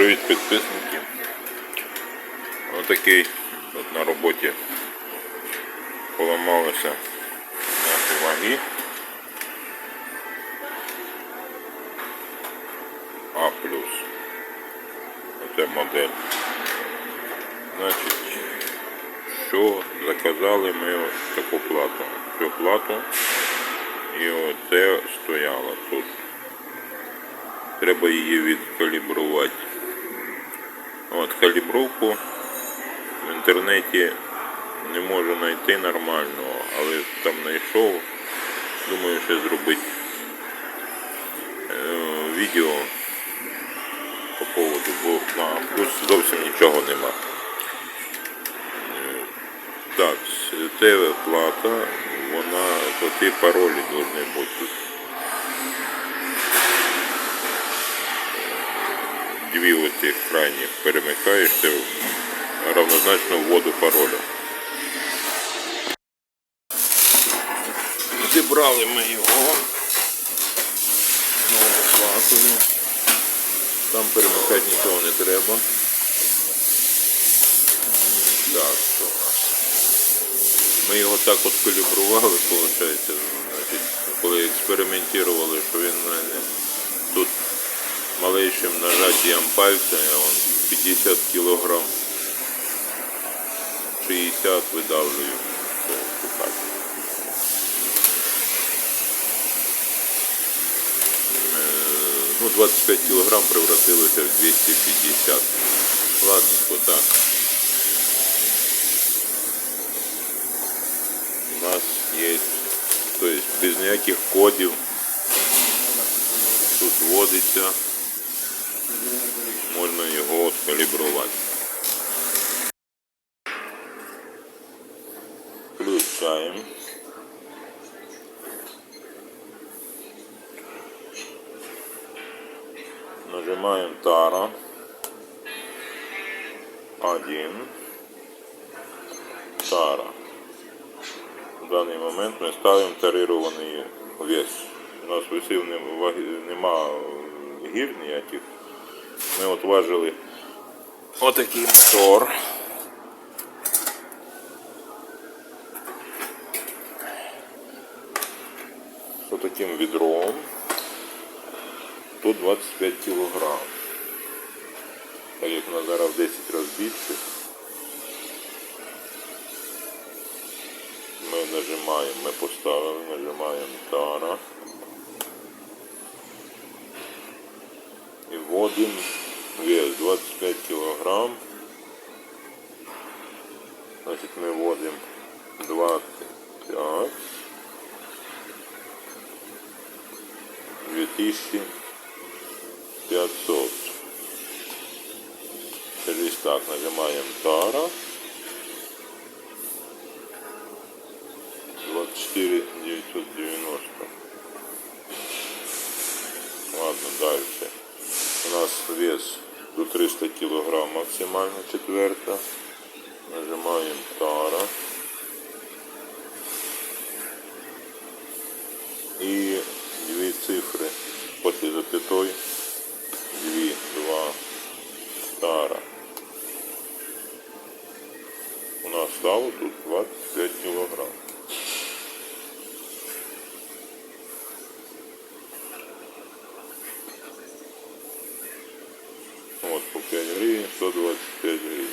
Привіт підписники. Отакий от на роботі поламалися наші ваги. А плюс. Оце модель. Значить, що заказали ми ось таку плату. Цю плату і оце стояло тут. Треба її відкалібрувати. От калібровку в інтернеті не можу знайти нормального, але там знайшов. Думаю, ще зробити е, відео по поводу, бо а, плюс зовсім нічого нема. Е, Так, це плата, вона, то ті паролі повинні бути. Дві оці крайні перемикаєш, це равнозначно вводу пароля. Зібрали ми його. Знову платою. Там перемикати нічого не треба. Так, що? Ми його так от калібрували, виходить, коли експериментували, що він в малейшим нажатием пальця, я вон 50 кілограм, 60 видавлюю. Ну, 25 кілограм превратилося в 250. Ладненько, так. У нас є, то есть без ніяких кодів. Тут вводиться можна його откалібрувати. Включаємо. Нажимаем тара. Один. Тара. В даний момент ми ставимо тарирований вес. У нас весів нема гір ніяких. Ми от важили отакий мотор. З таким відром. Тут 25 кілограм. Так як вона зараз в 10 разів більше. Ми нажимаємо, ми поставили, нажимаємо тара. І вводимо вес 25 килограмм. Значит, мы вводим 25 2500. Через так нажимаем Тара. 24 990. Ладно, дальше. У нас вес до 300 кг максимально четверта. Нажимаем тара. И две цифры после запятой. Две, два, тара. У нас стало тут 25 килограмм. 25 гривен.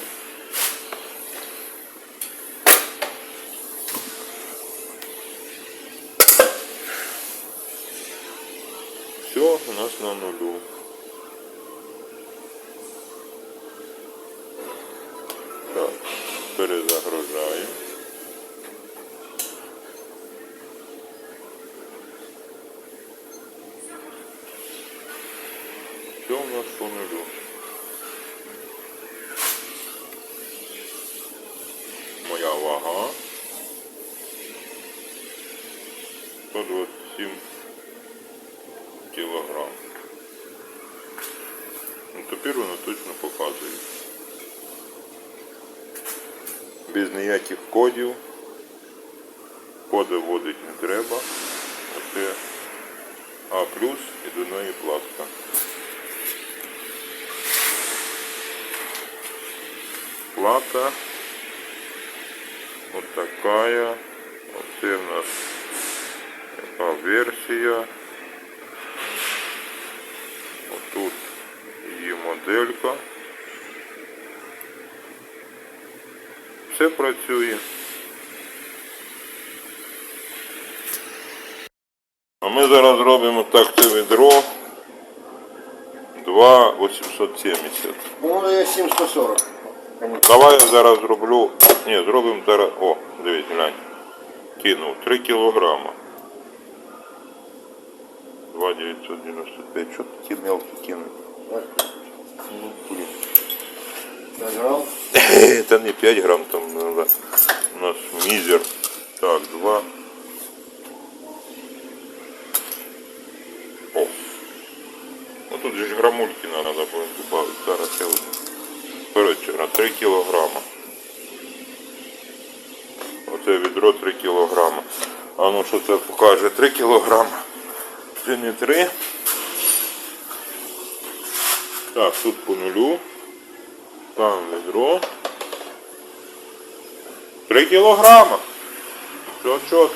Все у нас на нулю. Так, перезагружаем. Все у нас по нулю. Ну, воно точно показує. Без ніяких кодів. Коди вводити не треба. Оце А плюс і до неї платка. плата. Вот такая. Оце в нас яка версія. Отут моделька. Все працює. А ми зараз робимо так це відро 2,870. Ну, я 740. Давай я зараз зроблю. Ні, зробимо зараз. О, дивіться, глянь. Кинув 3 кілограма. 2,995. Що такі мелкі кинуть? Ну, блін. Нажал. Та не 5 грам там надо. У нас мизер. Так, 2. О. Ну тут же грамульки надо будет добавить. Зараз я вот. Коротше, на 3 кілограма. Оце відро 3 кілограма. А ну що це покаже? 3 кілограма. Це не 3. Так, тут по нулю. Там ведро. 3 кілограма. Все чітко.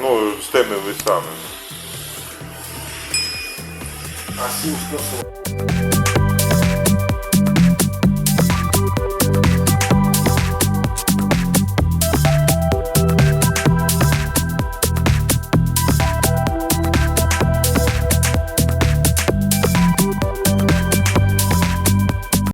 Ну, з тими весами. А 740.